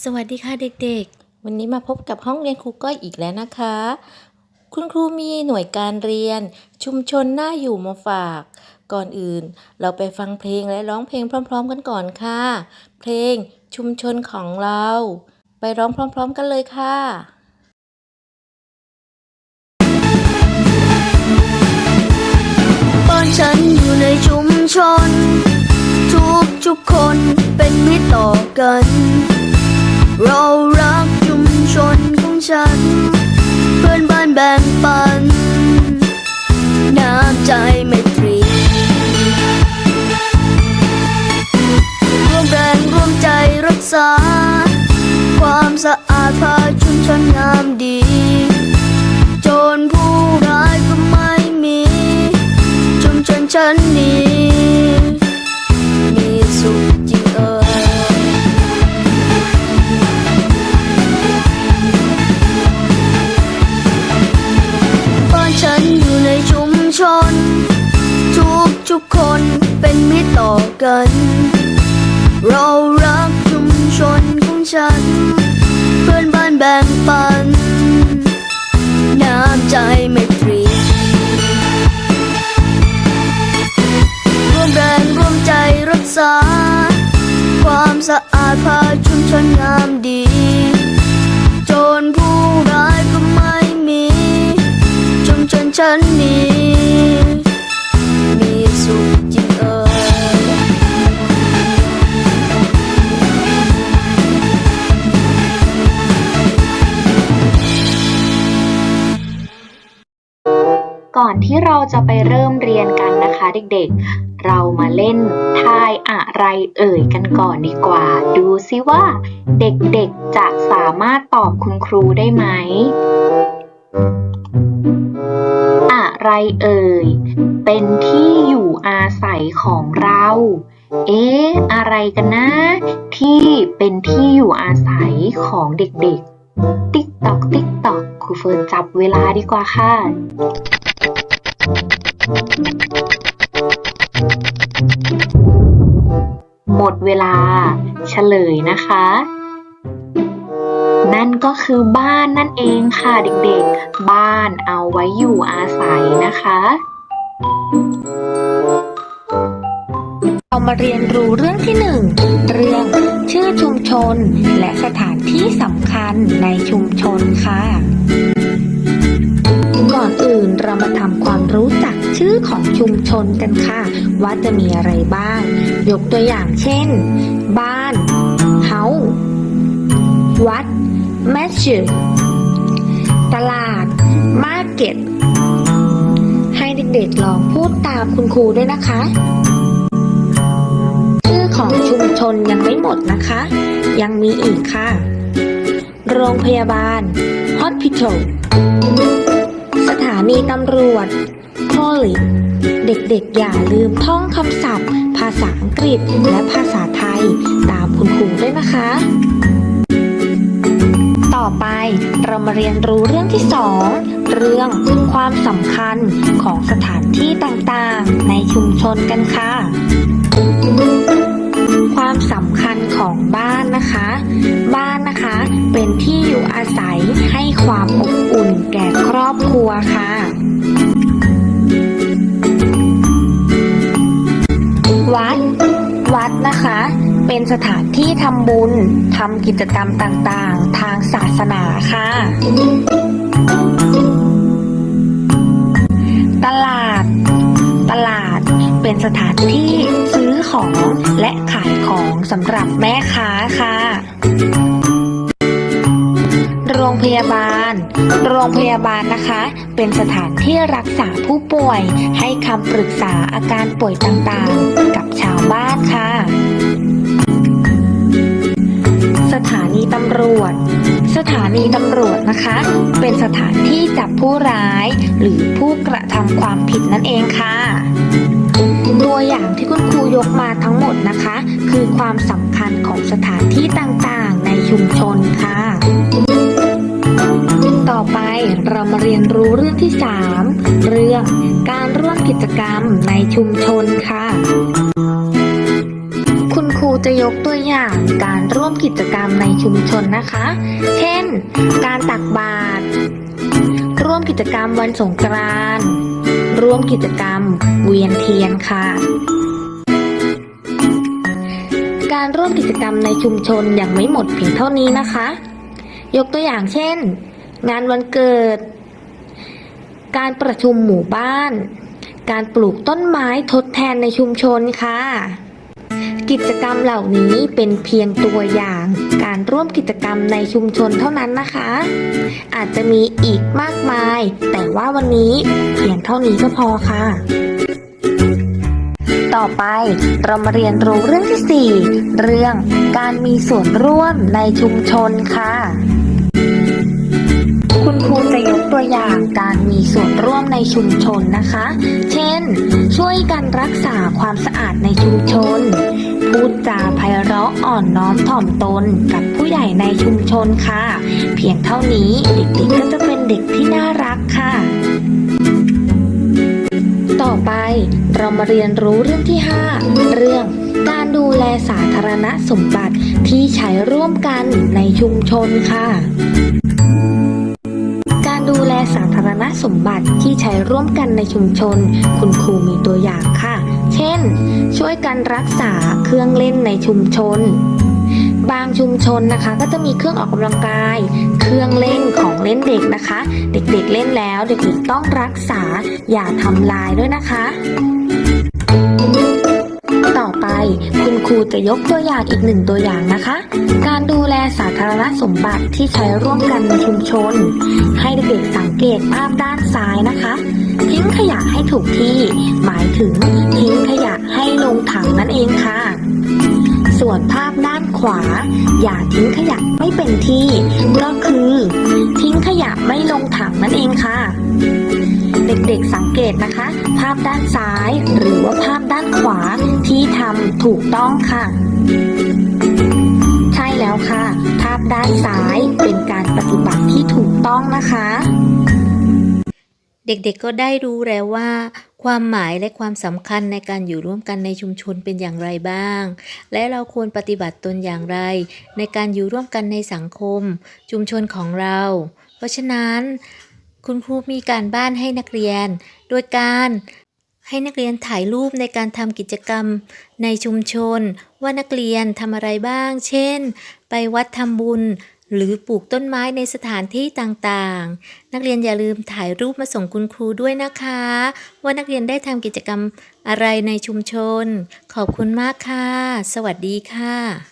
สวัสดีค่ะเด็กๆ วันนี้มาพบกับห้องเรียนครูก้อยอีกแล้วนะคะ คุณครูมีหน่วยการเรียน ชุมชนน่าอยู่มาฝาก ก่อนอื่น เราไปฟังเพลงและร้องเพลงพร้อม ๆ กันก่อนค่ะ เพลงชุมชนของเรา ไปร้องพร้อม ๆ กันเลยค่ะบ้านฉันอยู่ในชุมชน ทุกทุกๆคนเป็นมิตรต่อกัน เรารักชุมชนของฉัน เพื่อนบ้านแบ่งปัน น้ำใจไม่ตรีร่วมแรงร่วมใจรักษา ความสะอาดพาชุมชนงามดี ต่อกัน เรารักชุมชนของฉัน เพื่อนบ้านแบ่งปัน อนที่เราจะไปเริ่มเรียนกันนะคะเด็กๆ เรามาเล่นทายอะไรเอ่ยกันก่อนดีกว่า ดูซิว่า เด็กๆจะสามารถตอบคุณครูได้ไหม อะไรเอ่ย เป็นที่อยู่อาศัยของเรา เอ๊ะ อะไรกันนะ ที่เป็นที่อยู่อาศัยของเด็กๆ ติ๊กตอกติ๊กตอกครูเฟิร์นจับเวลาดีกว่าค่ะ หมดเวลาเฉลยนะคะ นั่นก็คือบ้านนั่นเองค่ะเด็กๆ บ้านเอาไว้อยู่อาศัยนะคะเรามาเรียนรู้เรื่องที่หนึ่งเรื่องชื่อชุมชนและสถานที่สำคัญในชุมชนค่ะ ก่อนอื่นเรามาทำความรู้จักชื่อของชุมชนกันค่ะ ว่าจะมีอะไรบ้าง ยกตัวอย่างเช่น บ้าน เฮาวัดแมชชตลาด มาร์เก็ต ให้เด็กๆลองพูดตามคุณครูด้วยนะคะ ชื่อของชุมชนยังไม่หมดนะคะ ยังมีอีกค่ะ โรงพยาบาล hospital มีตำรวจ police เด็กๆ อย่าลืมท่องคำศัพท์ ภาษาอังกฤษและภาษาไทย ตามคุณครูด้วยนะคะ ต่อไปเรามาเรียนรู้เรื่องที่สองเรื่องความสำคัญของสถานที่ต่างๆ ในชุมชนกันค่ะ ความสำคัญของบ้านนะคะ บ้านนะคะเป็นที่อยู่อาศัยให้ความอบอุ่นแก่ครอบครัวค่ะ วัด วัดนะคะ เป็นสถานที่ทำบุญทำกิจกรรมต่างๆ ทางศาสนาค่ะ ตลาด ตลาด เป็นสถานที่ซื้อของและขายของสำหรับแม่ค้าค่ะ โรงพยาบาล โรงพยาบาลนะคะ เป็นสถานที่รักษาผู้ป่วยให้คำปรึกษาอาการป่วยต่างๆ กับชาวบ้านค่ะสถานีตำรวจ สถานีตำรวจนะคะ เป็นสถานที่จับผู้ร้าย หรือผู้กระทำความผิดนั่นเองค่ะ ตัวอย่างที่คุณครูยกมาทั้งหมดนะคะ คือความสำคัญของสถานที่ต่างๆ ในชุมชนค่ะ ต่อไปเรามาเรียนรู้เรื่องที่ 3 เรื่องการร่วมกิจกรรมในชุมชนค่ะคุณครูจะยกตัวอย่างการร่วมกิจกรรมในชุมชนนะคะ เช่น การตักบาตร ร่วมกิจกรรมวันสงกรานต์ ร่วมกิจกรรมเวียนเทียนค่ะ การร่วมกิจกรรมในชุมชนยังไม่หมดเพียงเท่านี้นะคะ ยกตัวอย่างเช่น งานวันเกิด การประชุมหมู่บ้าน การปลูกต้นไม้ทดแทนในชุมชนค่ะ กิจกรรมเหล่านี้เป็นเพียงตัวอย่าง การร่วมกิจกรรมในชุมชนเท่านั้นนะคะ อาจจะมีอีกมากมาย แต่ว่าวันนี้เพียงเท่านี้ก็พอค่ะ ต่อไปเรามาเรียนรู้เรื่องที่ 4 เรื่องการมีส่วนร่วมในชุมชนค่ะ คุณครูจะยกตัวอย่าง การมีส่วนร่วมในชุมชนนะคะ เช่น ช่วยกันรักษาความสะอาดในชุมชน พูดจาไพเราะอ่อนน้อมถ่อมตนกับผู้ใหญ่ในชุมชนค่ะ เพียงเท่านี้เด็กๆก็จะเป็นเด็กที่น่ารักค่ะ ต่อไปเรามาเรียนรู้เรื่องที่ 5 เรื่องการดูแลสาธารณสมบัติที่ใช้ร่วมกันในชุมชนค่ะ ใช้ร่วมกันในชุมชน คุณครูมีตัวอย่างค่ะ เช่น ช่วยกันรักษาเครื่องเล่นในชุมชน บางชุมชนนะคะ ก็จะมีเครื่องออกกำลังกาย เครื่องเล่นของเล่นเด็กนะคะ เด็กๆเล่นแล้วเด็กๆต้องรักษาอย่าทำลายด้วยนะคะ จะยกตัวอย่างอีกหนึ่งตัวอย่างนะคะ การดูแลสาธารณสมบัติที่ใช้ร่วมกันในชุมชน ให้เด็กๆสังเกตภาพด้านซ้ายนะคะ ทิ้งขยะให้ถูกที่ หมายถึงทิ้งขยะให้ลงถังนั่นเองค่ะ ส่วนภาพด้านขวา อย่าทิ้งขยะไม่เป็นที่ ก็คือ ทิ้งขยะไม่ลงถังนั่นเองค่ะ เด็กๆสังเกตนะคะ ภาพด้านซ้าย หรือว่าภาพด้านขวาที่ทำถูกต้องค่ะ ใช่แล้วค่ะ ภาพด้านซ้ายเป็นการปฏิบัติที่ถูกต้องนะคะ เด็กๆก็ได้รู้แล้วว่า ความหมายและความสำคัญในการอยู่ร่วมกันในชุมชนเป็นอย่างไรบ้าง และเราควรปฏิบัติตนอย่างไร ในการอยู่ร่วมกันในสังคม ชุมชนของเรา เพราะฉะนั้น คุณครูมีการบ้านให้นักเรียน โดยการให้นักเรียนถ่ายรูปในการทำกิจกรรมในชุมชน ว่านักเรียนทำอะไรบ้าง เช่น ไปวัดทำบุญ หรือปลูกต้นไม้ในสถานที่ต่างๆ นักเรียนอย่าลืมถ่ายรูปมาส่งคุณครูด้วยนะคะ ว่านักเรียนได้ทำกิจกรรมอะไรในชุมชน ขอบคุณมากค่ะ สวัสดีค่ะ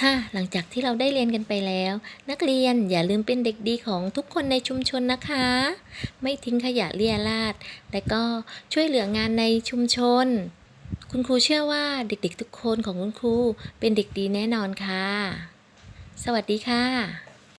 ค่ะ หลังจากที่เราได้เรียนกันไปแล้ว นักเรียนอย่าลืมเป็นเด็กดีของทุกคนในชุมชนนะคะ ไม่ทิ้งขยะเลี่ยราดและก็ช่วยเหลืองานในชุมชน คุณครูเชื่อว่าเด็กๆ ทุกคนของคุณครูเป็นเด็กดีแน่นอนค่ะ สวัสดีค่ะ